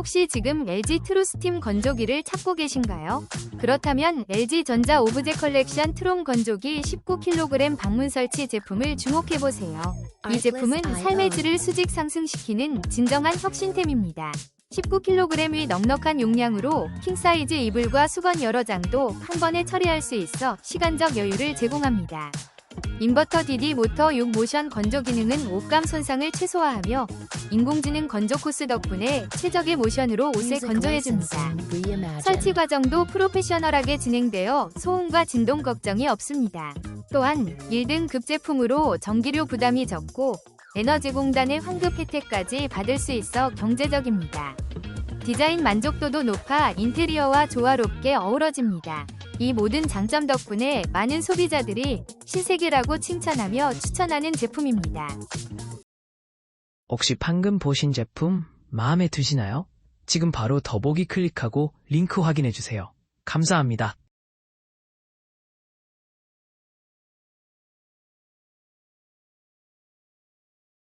혹시 지금 LG 트루스팀 건조기를 찾고 계신가요? 그렇다면 LG 전자 오브제 컬렉션 트론 건조기 19kg 방문 설치 제품을 주목해보세요. 이 제품은 삶의 질을 수직 상승시키는 진정한 혁신템입니다. 19kg의 넉넉한 용량으로 킹사이즈 이불과 수건 여러 장도 한 번에 처리할 수 있어 시간적 여유를 제공합니다. 인버터 DD 모터 6 모션 건조 기능은 옷감 손상을 최소화하며 인공지능 건조 코스 덕분에 최적의 모션으로 옷을 건조해줍니다. 설치 과정도 프로페셔널하게 진행되어 소음과 진동 걱정이 없습니다. 또한 1등 급제품으로 전기료 부담이 적고 에너지공단의 환급 혜택까지 받을 수 있어 경제적입니다. 디자인 만족도도 높아 인테리어와 조화롭게 어우러집니다. 이 모든 장점 덕분에 많은 소비자들이 신세계라고 칭찬하며 추천하는 제품입니다. 혹시 방금 보신 제품 마음에 드시나요? 지금 바로 더보기 클릭하고 링크 확인해주세요. 감사합니다.